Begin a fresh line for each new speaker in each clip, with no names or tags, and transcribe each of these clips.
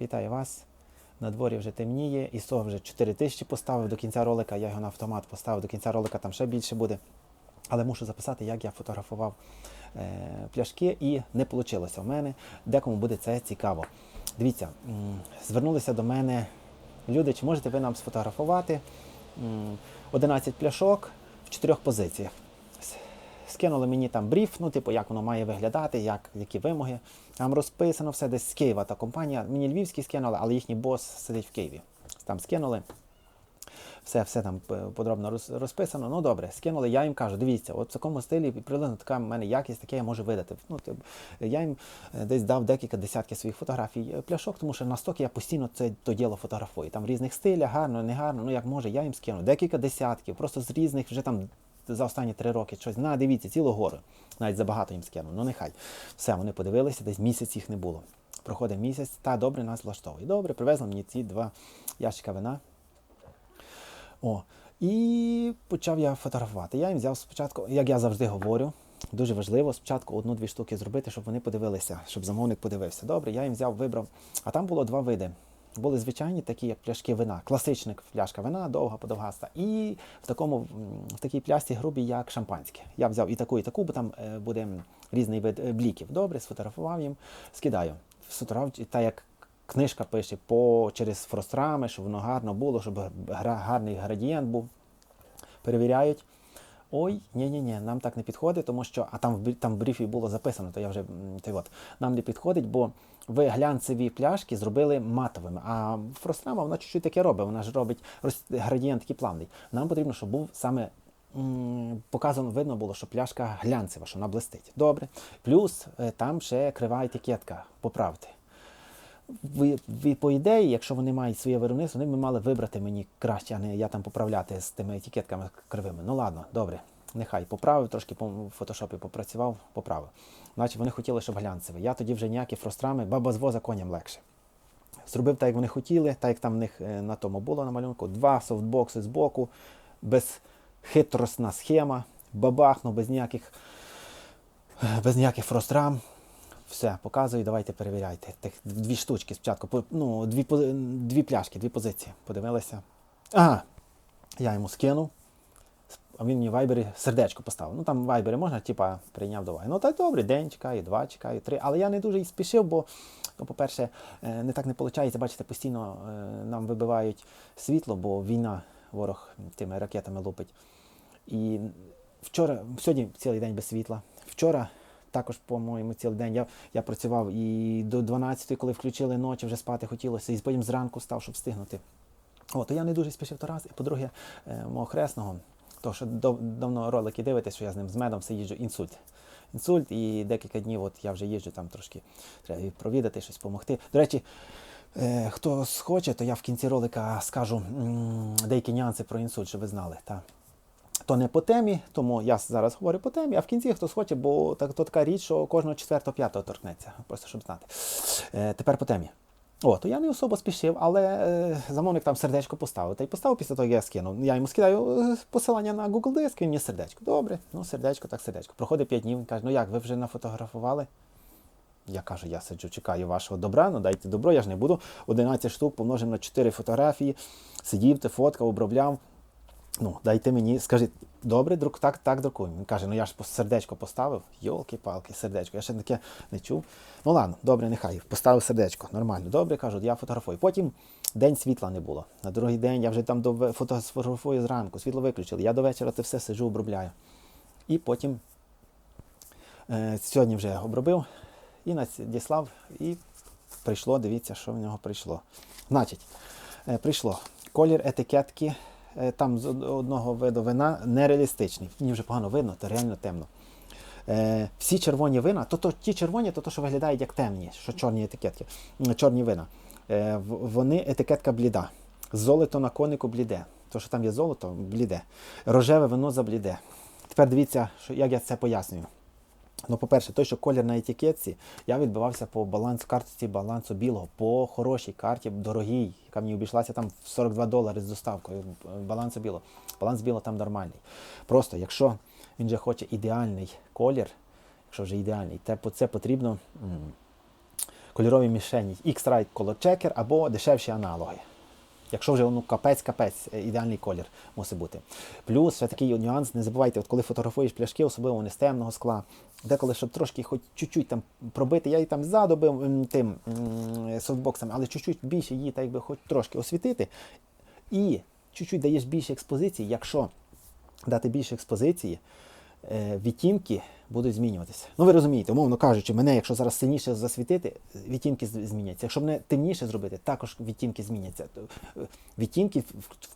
Вітаю вас. На дворі вже темніє, ІСО вже 4 тисячі поставив до кінця ролика. Я його на автомат поставив до кінця ролика, там ще більше буде. Але мушу записати, як я фотографував е, пляшки, і не вийшло в мене. Декому буде це цікаво. Дивіться, звернулися до мене люди, чи можете ви нам сфотографувати 11 пляшок в чотирьох позиціях. Скинули мені там бриф, ну, типу, як воно має виглядати, як, які вимоги. Там розписано все десь з Києва та компанія. Мені львівський скинули, але їхній бос сидить в Києві. Там скинули. Все, все там е, подробно розписано. Ну добре, скинули. Я їм кажу, дивіться, от в такому стилі приблизно така в мене якість, таке я можу видати. Ну, тип, я їм е, десь дав декілька десятків своїх фотографій е, пляшок, тому що на я постійно це то діло фотографую. Там в різних стилях, гарно, не гарно, ну як може, я їм скину. Декілька десятків, просто з різних вже там за останні три роки щось. На, дивіться, цілу гору. Навіть забагато їм скинув. Ну нехай. Все, вони подивилися, десь місяць їх не було. Проходить місяць, та добре нас влаштовує. Добре, привезли мені ці два ящика вина. О, і почав я фотографувати. Я їм взяв спочатку, як я завжди говорю, дуже важливо спочатку одну-дві штуки зробити, щоб вони подивилися, щоб замовник подивився. Добре, я їм взяв, вибрав. А там було два види. Були звичайні такі, як пляшки вина, класична пляшка вина, довга, подовгаста. І в такому в такій пляшці грубій, як шампанське. Я взяв і таку, і таку, бо там е, буде різний вид е, бліків. Добре, сфотографував їм, скидаю. Сфотографував, та як книжка пише по через фрострами, щоб воно гарно було, щоб гарний градієнт був. Перевіряють. Ой, ні, ні, ні, нам так не підходить, тому що, а там в там в брифі було записано, то я вже той от, нам не підходить, бо ви глянцеві пляшки зробили матовими. А фрострама вона чуть-чуть таке робить, вона ж робить градієнт такий плавний. Нам потрібно, щоб був саме показано, видно було, що пляшка глянцева, що вона блистить. Добре. Плюс е, там ще крива етикетка, поправте. Ви, ви, по ідеї, якщо вони мають своє виробництво, вони б мали вибрати мені краще, а не я там поправляти з тими етикетками кривими. Ну ладно, добре, нехай поправив, трошки по фотошопі попрацював, поправив. Значить, вони хотіли, щоб глянцеве. Я тоді вже ніякі фрострами, баба з воза коням легше. Зробив так, як вони хотіли, так як там в них е, на тому було на малюнку. Два софтбокси з боку, безхитросна схема, бабахнув, без ніяких, без ніяких фрострам. Все, показую, давайте перевіряйте. Тих дві штучки спочатку. Ну, дві, дві пляшки, дві позиції. Подивилися. Ага, я йому скинув. А він мені в вайбері сердечко поставив. Ну там в вайбері можна, типа, прийняв уваги. Ну так добре, день чекаю, два чекаю, три. Але я не дуже і спішив, бо, ну, по-перше, е, не так не виходить. Бачите, постійно е, нам вибивають світло, бо війна, ворог тими ракетами лупить. І вчора, сьогодні цілий день без світла. Вчора також, по-моєму, цілий день я, я працював і до 12-ї, коли включили ночі, вже спати хотілося, і потім зранку став, щоб встигнути. О, то я не дуже спішив то раз. І по-друге, е, мого хресного, то що дав, давно ролики дивитесь, що я з ним з медом все їжджу, інсульт. Інсульт, і декілька днів от я вже їжджу там трошки, треба провідати, щось допомогти. До речі, е, хто схоче, то я в кінці ролика скажу м, деякі нюанси про інсульт, щоб ви знали. Та. То не по темі, тому я зараз говорю по темі, а в кінці хто схоче, бо так, то така річ, що кожного четвертого-п'ятого торкнеться, просто щоб знати. Е, тепер по темі. О, то я не особо спішив, але е, замовник там сердечко поставив. Та й поставив після того, як я скинув. Я йому скидаю е, посилання на Google Диск, він мені сердечко. Добре, ну сердечко, так сердечко. Проходить 5 днів, він каже, ну як, ви вже нафотографували? Я кажу, я сиджу, чекаю вашого добра, ну дайте добро, я ж не буду. 11 штук помножимо на 4 фотографії, сидів, ти фоткав, обробляв. Ну, дайте мені, скажіть, добре, друк, так, так друкуємо. Він каже, ну я ж сердечко поставив. Йолки-палки, сердечко. Я ще таке не чув. Ну ладно, добре, нехай. Поставив сердечко. Нормально. Добре, кажу, я фотографую. Потім день світла не було. На другий день я вже там до ве- фото сфотографую зранку, світло виключили. Я до вечора це все сиджу, обробляю. І потім е, сьогодні вже обробив і надіслав, і прийшло, дивіться, що в нього прийшло. Значить, е, прийшло колір етикетки. Е, Там з одного виду вина нереалістичний. Мені вже погано видно, то реально темно. Е, всі червоні вина, то, то ті червоні, то, то що виглядають як темні, що чорні етикетки, чорні вина. Е, вони етикетка бліда. Золото на конику бліде. То, що там є золото, бліде. Рожеве вино забліде. Тепер дивіться, як я це пояснюю. Ну, по-перше, той, що колір на етикетці, я відбивався по балансу картці балансу білого, по хорошій карті, дорогій, яка мені обійшлася там в 42 долари з доставкою е, балансу білого. Баланс білого там нормальний. Просто, якщо він же хоче ідеальний колір, якщо вже ідеальний, то це потрібно кольорові мішені. X-Rite Color Checker або дешевші аналоги. Якщо вже ну, капець-капець, е, ідеальний колір мусить бути. Плюс ще такий нюанс, не забувайте, от коли фотографуєш пляшки, особливо вони з темного скла, деколи, щоб трошки хоч чуть-чуть там пробити, я її там ззаду бив м, тим софтбоксом, але чуть-чуть більше її так якби хоч трошки освітити. І чуть-чуть даєш більше експозиції, якщо дати більше експозиції, е, відтінки будуть змінюватися. Ну ви розумієте, умовно кажучи, мене, якщо зараз сильніше засвітити, відтінки зміняться. Якщо мене темніше зробити, також відтінки зміняться. Відтінки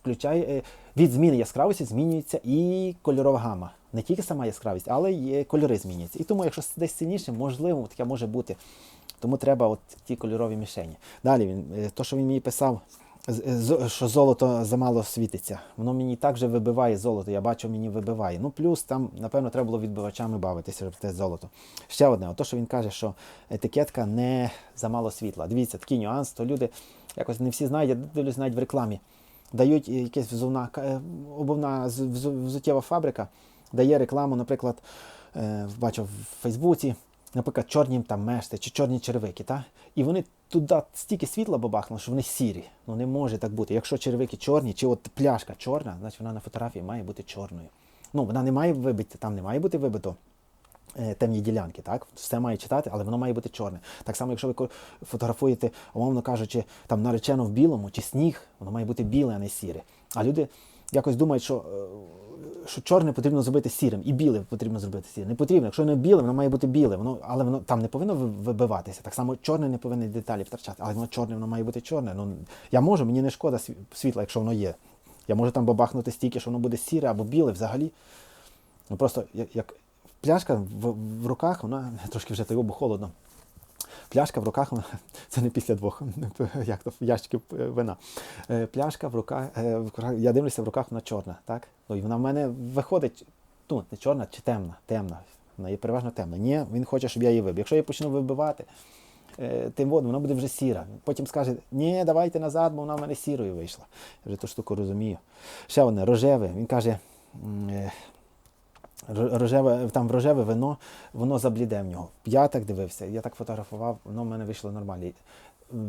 включає е, від зміни яскравості змінюється і кольорова гама. Не тільки сама яскравість, але й е, кольори зміняться. І тому, якщо десь сильніше, можливо, таке може бути. Тому треба от ті кольорові мішені. Далі він, е, то, що він мені писав, що золото замало світиться. Воно мені так же вибиває золото. Я бачу, мені вибиває. Ну плюс там, напевно, треба було відбивачами бавитися щоб те золото. Ще одне, ото, що він каже, що етикетка не замало світла. Дивіться, такий нюанс, то люди якось не всі знають, я дивлюсь навіть в рекламі. Дають якась взувна, е, обувна взуттєва фабрика, дає рекламу, наприклад, е, бачу в Фейсбуці, наприклад, чорні там мешти чи чорні черевики, та? і вони туди стільки світла бабахнуло, що вони сірі. Ну не може так бути. Якщо черевики чорні, чи от пляшка чорна, значить вона на фотографії має бути чорною. Ну, вона не має вибити, там не має бути вибито е, темні ділянки, так? Все має читати, але воно має бути чорне. Так само, якщо ви фотографуєте, умовно кажучи, там наречено в білому чи сніг, воно має бути біле, а не сіре. А люди якось думають, що, е, що чорне потрібно зробити сірим, і біле потрібно зробити сірим. Не потрібно. Якщо не біле, воно має бути біле, воно, але воно там не повинно вибиватися. Так само чорне не повинно деталі втрачати, але воно чорне, воно має бути чорне. Ну, я можу, мені не шкода світла, якщо воно є. Я можу там бабахнути стільки, що воно буде сіре або біле взагалі. Ну просто як пляшка в, в руках, вона трошки вже того, бо холодно. Пляшка в руках, це не після двох як то, ящиків е, вина. Е, Пляшка в руках, е, я дивлюся, в руках вона чорна, так? Ну, і вона в мене виходить, ну, не чорна чи темна, темна. Вона є переважно темна. Ні, він хоче, щоб я її вибив. Якщо я почну вибивати, тим водом, вона буде вже сіра. Потім скаже, ні, давайте назад, бо вона в мене сірою вийшла. Я вже ту штуку розумію. Ще одне, рожеве. Він каже, рожеве, там рожеве вино, воно забліде в нього. Я так дивився, я так фотографував, воно в мене вийшло нормально.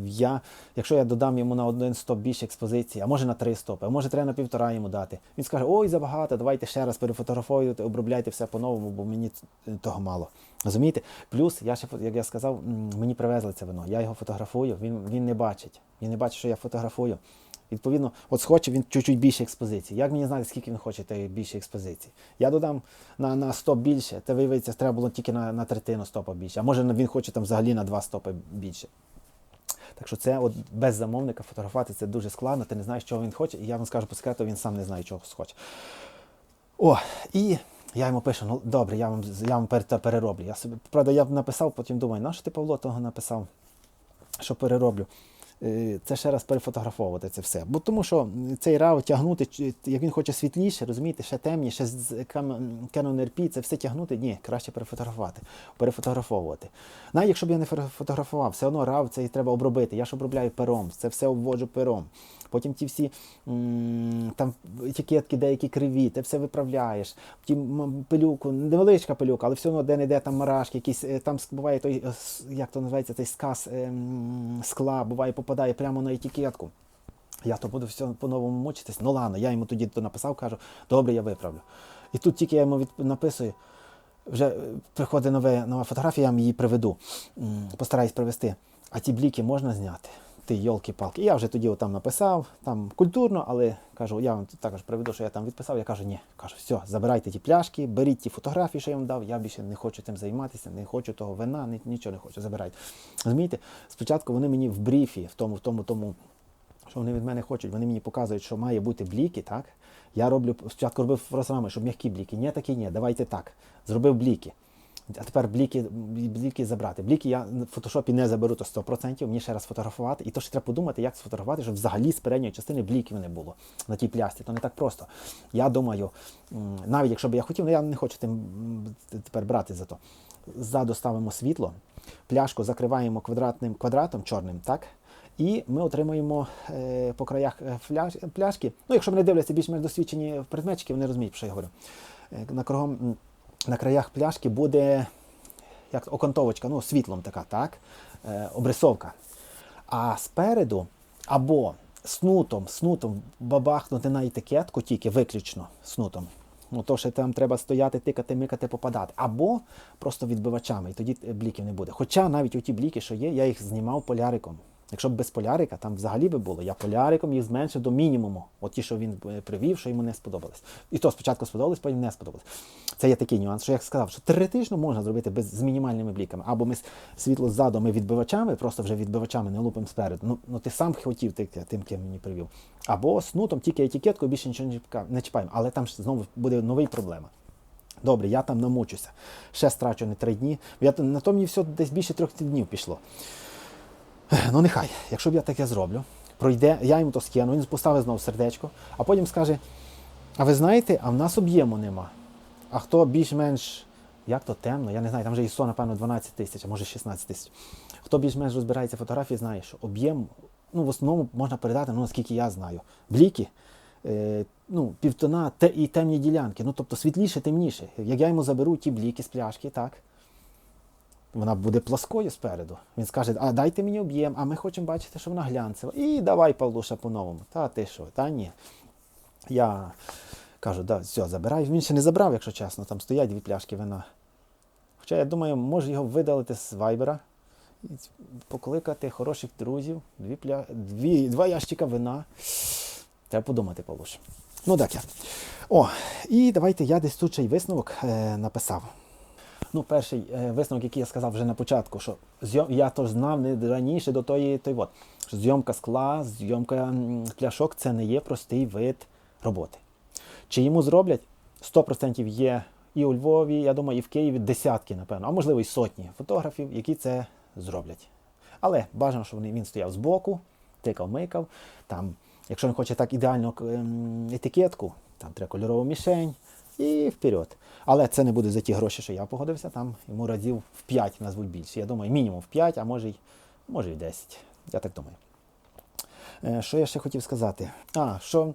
Я, якщо я додам йому на один стоп більше експозиції, а може на три стопи, а може треба на півтора йому дати. Він скаже, ой, забагато, давайте ще раз перефотографуйте, обробляйте все по-новому, бо мені того мало. Розумієте? Плюс, я ще, як я сказав, мені привезли це вино. Я його фотографую, він, він не бачить. Він не бачить, що я фотографую. Відповідно, от схоче він чуть-чуть більше експозиції. Як мені знати, скільки він хоче тієї більше експозиції? Я додам на, на стоп більше, це виявиться, треба було тільки на, на третину стопа більше. А може він хоче там взагалі на два стопи більше. Так що це от без замовника фотографувати це дуже складно, ти не знаєш, чого він хоче, і я вам скажу по секрету, він сам не знає, чого хоче. О, і я йому пишу, ну добре, я вам, я вам перероблю. Я собі, правда, я б написав, потім думаю, на що ти Павло того написав, що перероблю. Е, Це ще раз перефотографовувати це все. Бо тому що цей рав тягнути, як він хоче світліше, розумієте, ще темніше, з Canon RP, це все тягнути, ні, краще перефотографувати, перефотографовувати. Навіть якщо б я не фотографував, все одно рав це і треба обробити. Я ж обробляю пером, це все обводжу пером. Потім ті всі там етикетки деякі криві, ти все виправляєш. Потім пилюку, невеличка пилюка, але все одно де-не-де там марашки, якісь е, там буває той, е, як то називається, той сказ е, скла, буває, попадає прямо на етикетку. Я то буду все по-новому мучитись. Ну ладно, я йому тоді то написав, кажу, добре, я виправлю. І тут тільки я йому від... написую, вже приходить нове, нова фотографія, я вам її приведу. Постараюсь привести. А ті бліки можна зняти? Ти йолки-палки. Я вже тоді там написав, там культурно, але кажу, я вам також приведу, що я там відписав. Я кажу, ні, кажу, все, забирайте ті пляшки, беріть ті фотографії, що я вам дав. Я більше не хочу тим займатися, не хочу того вина, нічого не хочу. Забирайте. Розумієте, спочатку вони мені в бріфі, в тому, в тому, тому що вони від мене хочуть, вони мені показують, що має бути бліки, так? Я роблю спочатку робив фросрами, щоб м'які бліки. Ні, так і ні, давайте так. Зробив бліки. А тепер бліки, бліки забрати. Бліки я в фотошопі не заберу то 100%, мені ще раз фотографувати. І то ще треба подумати, як сфотографувати, щоб взагалі з передньої частини бліків не було на тій плясті. То не так просто. Я думаю, навіть якщо б я хотів, ну я не хочу тим тепер брати за то. Ззаду ставимо світло, пляшку закриваємо квадратним квадратом чорним, так? І ми отримуємо е, по краях е, фляж, пляшки. Ну, якщо мене дивляться більш-менш досвідчені предметчики, вони розуміють, що я говорю. Е, на, кругом, на краях пляшки буде як окантовочка, ну, світлом така, так? Е, обрисовка. А спереду або снутом, снутом бабахнути на етикетку, тільки виключно снутом. Ну, то ще там треба стояти, тикати, микати, попадати. Або просто відбивачами, і тоді бліків не буде. Хоча навіть оті бліки, що є, я їх знімав поляриком. Якщо б без полярика, там взагалі би було. Я поляриком їх зменшив до мінімуму. От ті, що він е, привів, що йому не сподобались. І то спочатку сподобалось, потім не сподобалось. Це є такий нюанс, що я сказав, що теоретично можна зробити без з мінімальними бліками. Або ми світло ззаду, ми відбивачами, просто вже відбивачами не лупимо спереду. Ну, ну ти сам хотів ти, тим, ким мені привів. Або снутом, тільки етикеткою більше нічого не чіпаємо. Але там ж знову буде новий проблема. Добре, я там намучуся. Ще страчу не три дні. Я, на то мені все десь більше трьох днів пішло. Ну нехай, якщо б я таке зроблю, пройде, я йому то скину, він поставить знову сердечко, а потім скаже: а ви знаєте, а в нас об'єму нема. А хто більш-менш, як то темно, я не знаю, там вже ISO, напевно, 12 тисяч, а може 16 тисяч. Хто більш-менш розбирається фотографії, знає, що об'єм, ну, в основному можна передати, ну, наскільки я знаю. Бліки, е, ну, півтона те, і темні ділянки. Ну, тобто світліше, темніше. Як я йому заберу ті бліки з пляшки, так? Вона буде плоскою спереду. Він скаже, а дайте мені об'єм, а ми хочемо бачити, що вона глянцева. І давай, Павлуша, по-новому. Та ти що? Та ні. Я кажу, да, все, забирай. Він ще не забрав, якщо чесно, там стоять дві пляшки вина. Хоча я думаю, може його видалити з вайбера покликати хороших друзів, дві пля... дві, два ящика вина. Треба подумати, Павлуш. Ну так я. О, і давайте я десь тут ще й висновок е, написав. Ну, перший е, висновок, який я сказав вже на початку, що я то знав не раніше до тої, той от, що зйомка скла, зйомка пляшок це не є простий вид роботи. Чи йому зроблять? 100% є і у Львові, я думаю, і в Києві десятки, напевно, а можливо і сотні фотографів, які це зроблять. Але бажано, щоб він стояв збоку, тикав, микав. Там, якщо він хоче так ідеально ем, етикетку, там треба кольорову мішень і вперед. Але це не буде за ті гроші, що я погодився, там йому разів в 5 назвуть більше. Я думаю, мінімум в 5, а може й, може й в 10. Я так думаю. Е, Що я ще хотів сказати? А, що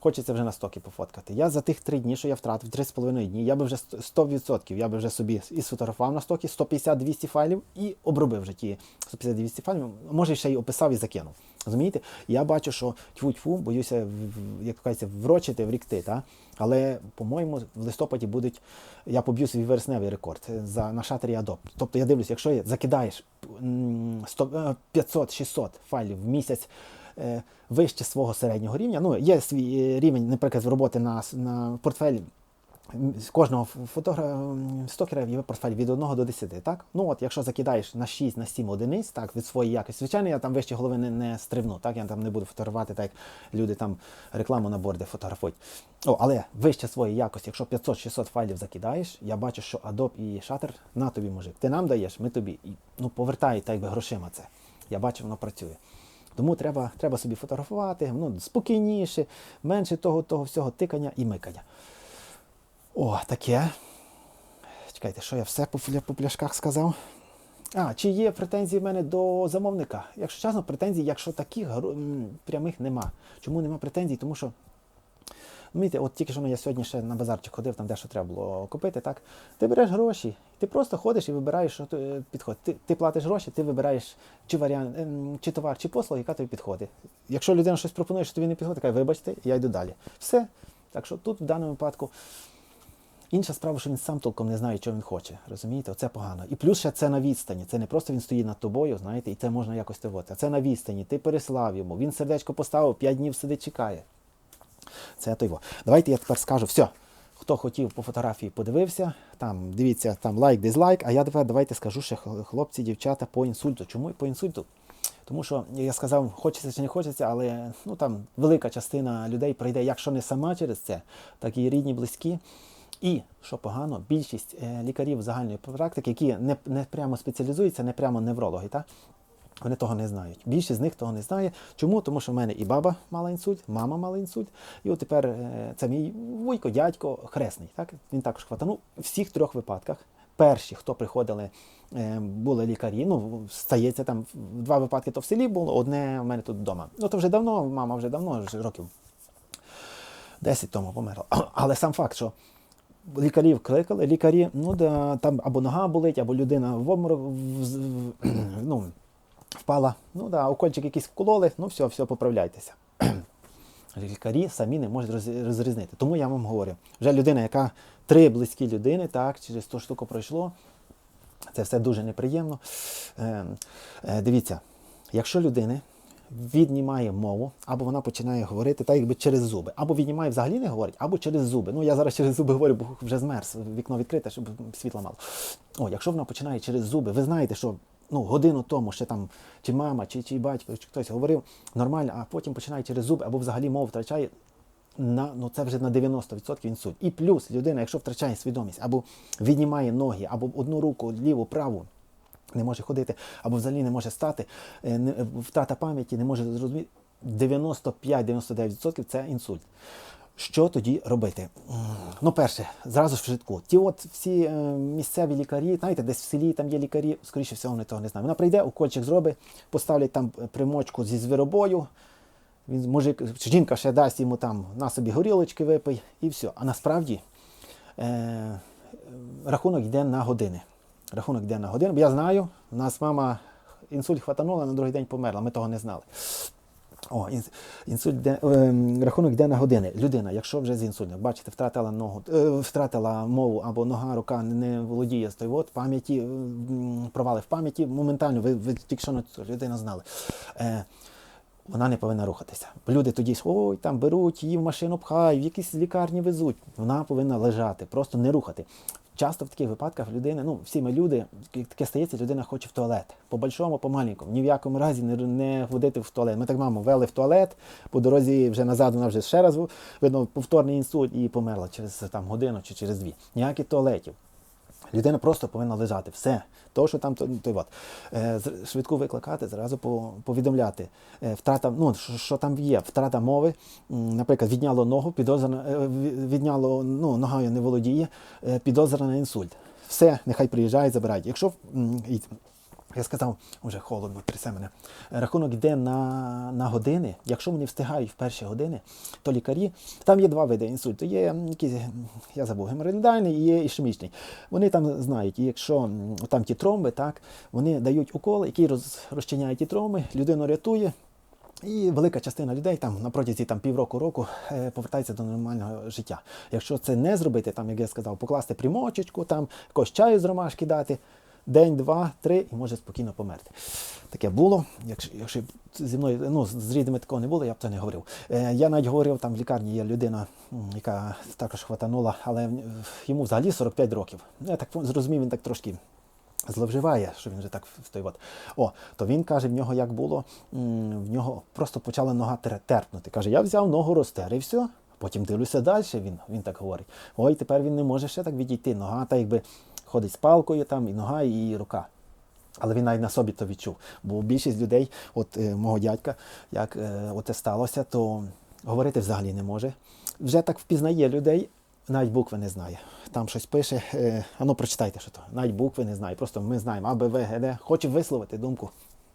хочеться вже на стоки пофоткати. Я за тих три дні, що я втратив, 3,5 дні, я би вже 100%, я би вже собі і сфотографував на стоки 150-200 файлів і обробив вже ті 150-200 файлів, може ще й описав і закинув. Розумієте? Я бачу, що тьфу-тьфу, боюся, як кажеться, врочити, врікти. Та? Але, по-моєму, в листопаді будуть, я поб'ю свій вересневий рекорд е, за, на шатері Adobe. Тобто я дивлюсь, якщо закидаєш м, 100, е, 500-600 файлів в місяць е, вище свого середнього рівня, ну, є свій рівень, наприклад, роботи на, на портфелі з кожного фотогра... стокера є портфель від 1 до 10, так? Ну от, якщо закидаєш на 6, на 7 одиниць, так, від своєї якості, звичайно, я там вище голови не, не стрибну, так, я там не буду фотографувати, так як люди там рекламу на борди фотографують. О, але вище своєї якості, якщо 500-600 файлів закидаєш, я бачу, що Adobe і Shutter на тобі, мужик. Ти нам даєш, ми тобі. І, ну, повертає так би грошима це. Я бачу, воно працює. Тому треба, треба собі фотографувати, ну, спокійніше, менше того, того всього тикання і микання. О, таке. Чекайте, що я все по, пляшках сказав? А, чи є претензії в мене до замовника? Якщо чесно, претензій, якщо таких прямих нема. Чому нема претензій? Тому що, розумієте, от тільки що я сьогодні ще на базарчик ходив, там дещо треба було купити, так? Ти береш гроші, ти просто ходиш і вибираєш, що ти- підходить. Ти, ти платиш гроші, ти вибираєш чи варіант, ем, чи товар, чи послуга, яка тобі підходить. Якщо людина щось пропонує, що тобі не підходить, каже, вибачте, я йду далі. Все. Так що тут в даному випадку Інша справа, що він сам толком не знає, що він хоче. Розумієте, оце погано. І плюс ще це на відстані. Це не просто він стоїть над тобою, знаєте, і це можна якось тивати. А це на відстані. Ти переслав йому, він сердечко поставив, 5 днів сидить, чекає. Це той. Давайте я тепер скажу, все. Хто хотів по фотографії, подивився. Там дивіться, там лайк, дизлайк. А я тепер давайте скажу ще хлопці, дівчата по інсульту. Чому по інсульту? Тому що я сказав, хочеться чи не хочеться, але ну там велика частина людей прийде, якщо не сама через це, так і рідні, близькі. І що погано, більшість е, лікарів загальної практики, які не, не прямо спеціалізуються, не прямо неврологи, та? вони того не знають. Більшість з них того не знає. Чому? Тому що в мене і баба мала інсульт, мама мала інсульт, і от тепер е, це мій вуйко, дядько, хресний. Так? Він також хватанув. У всіх трьох випадках. Перші, хто приходили, е, були лікарі. Ну, стається там два випадки, то в селі було, одне в мене тут вдома. Ну то вже давно, мама вже давно, вже років 10 тому померла. Але сам факт, що Лікарів кликали, лікарі, ну да, там або нога болить, або людина в обморок ну, впала. Ну да, укольчик якийсь вкололи, ну все, все, поправляйтеся. Лікарі самі не можуть роз- розрізнити. Тому я вам говорю, вже людина, яка три близькі людини, так, через ту штуку пройшло, це все дуже неприємно. Е, е, дивіться, якщо людини віднімає мову, або вона починає говорити так, якби через зуби, або віднімає взагалі не говорить, або через зуби. Ну я зараз через зуби говорю, бо вже змерз, вікно відкрите, щоб світла мало. О, якщо вона починає через зуби, ви знаєте, що ну, годину тому ще там чи мама, чи, чи батько, чи хтось говорив нормально, а потім починає через зуби, або взагалі мову втрачає. На, ну це вже на 90% інсульт. І плюс людина, якщо втрачає свідомість, або віднімає ноги, або одну руку, ліву, праву, не може ходити, або взагалі не може стати, е, е, втрата пам'яті, не може зрозуміти. 95-99% це інсульт. Що тоді робити? Ну, перше, зразу ж в житку. Ті от всі е, місцеві лікарі, знаєте, десь в селі там є лікарі, скоріше всього, вони того не знають. Вона прийде, укольчик зробить, поставлять там примочку зі звіробою, він мужик, жінка ще дасть йому там на собі горілочки випий і все. А насправді е, рахунок йде на години. Рахунок йде на години. Бо я знаю, у нас мама інсульт хватанула, на другий день померла. Ми того не знали. О, інсульт йде, е, рахунок йде на години. Людина, якщо вже з інсультом, бачите, втратила ногу, е, втратила мову або нога, рука не володіє з от, пам'яті, е, провали в пам'яті, моментально, ви, ви тільки що людину знали. Е, вона не повинна рухатися. Люди тоді ой, там беруть, її в машину пхають, в якісь лікарні везуть. Вона повинна лежати, просто не рухати. Часто в таких випадках людина, ну всі ми люди, як таке стається, людина хоче в туалет. По большому, по маленькому. Ні в якому разі не, не ходити в туалет. Ми так мамо вели в туалет, по дорозі вже назад вона вже ще раз видно повторний інсульт і померла через там годину чи через дві. Ніяких туалетів. Людина просто повинна лежати. Все. То, що там, то, то от. Е, швидку викликати, зразу по- повідомляти. Е, втрата, ну, що, що там є, втрата мови, наприклад, відняло ногу, підозрена, е, відняло, ну, ногою не володіє, е, підозра на інсульт. Все, нехай приїжджають, забирають. Якщо я сказав, вже холодно, трясе мене. Рахунок йде на, на години. Якщо вони встигають в перші години, то лікарі, там є два види інсульту. Є якісь, я забув, геморроїдальний і є ішемічний. Вони там знають, і якщо там ті тромби, так, вони дають укол, який роз, розчиняє ті тромби, людину рятує. І велика частина людей там на протязі там півроку року е, повертається до нормального життя. Якщо це не зробити, там як я сказав, покласти примочечку, там якось чаю з ромашки дати, день, два, три і може спокійно померти. Таке було. Якщо, якщо зі мною ну, з рідними такого не було, я б це не говорив. Е, я навіть говорив, там в лікарні є людина, яка також хватанула, але йому взагалі 45 років. Ну, Я так зрозумів, він так трошки зловживає, що він вже так от. О, то він каже, в нього як було, в нього просто почала нога терпнути. Каже, я взяв ногу, розтер і все. Потім дивлюся далі, він, він так говорить. Ой, тепер він не може ще так відійти. Нога так якби ходить з палкою, там, і нога, і рука. Але він навіть на собі то відчув. Бо більшість людей, от е, мого дядька, як е, оце сталося, то говорити взагалі не може. Вже так впізнає людей, навіть букви не знає. Там щось пише, е, а ну прочитайте, що то. Навіть букви не знає. Просто ми знаємо А, Б, В, Г, Д. Хоче висловити думку,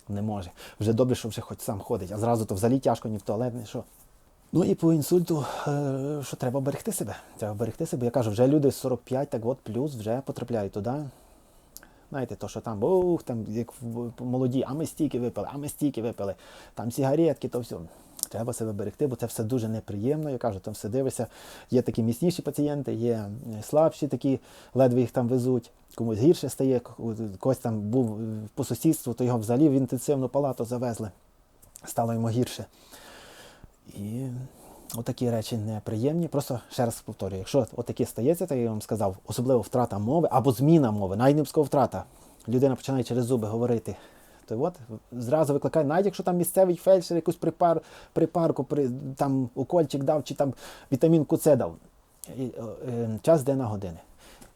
не може. Вже добре, що вже хоч сам ходить, а зразу то взагалі тяжко ні в туалет, ні що. Ну і по інсульту, е, що треба берегти себе. Треба берегти себе. Я кажу, вже люди 45, так от плюс вже потрапляють туди. Знаєте, то, що там, ух, там як молоді, а ми стільки випили, а ми стільки випили, там сигаретки, то все. Треба себе берегти, бо це все дуже неприємно. Я кажу, там все дивишся. Є такі міцніші пацієнти, є е, слабші такі, ледве їх там везуть. Комусь гірше стає, когось там був е, по сусідству, то його взагалі в інтенсивну палату завезли. Стало йому гірше. І отакі речі неприємні. Просто ще раз повторюю, якщо отаке стається, так я вам сказав, особливо втрата мови або зміна мови, навіть не втрата. Людина починає через зуби говорити. То от зразу викликає, навіть якщо там місцевий фельдшер якусь припар, припарку, при, там укольчик дав чи там вітамінку С дав. І, е, е, час йде на години.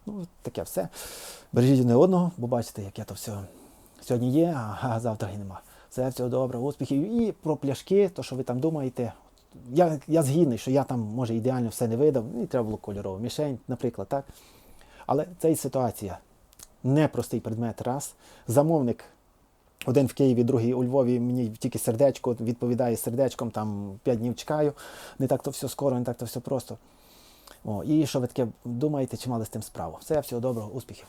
Ну, таке все. Бережіть одне одного, бо бачите, яке то все сьогодні є, а, завтра і нема. Все, всього добре, успіхів. І про пляшки, то що ви там думаєте. Я, я згідний, що я там, може, ідеально все не видав, і треба було кольорову мішень, наприклад, так. Але це і ситуація. Непростий предмет раз. Замовник один в Києві, другий у Львові, мені тільки сердечко відповідає сердечком, там 5 днів чекаю. Не так то все скоро, не так то все просто. О, і що ви таке думаєте, чи мали з тим справу. Все, всього доброго, успіхів.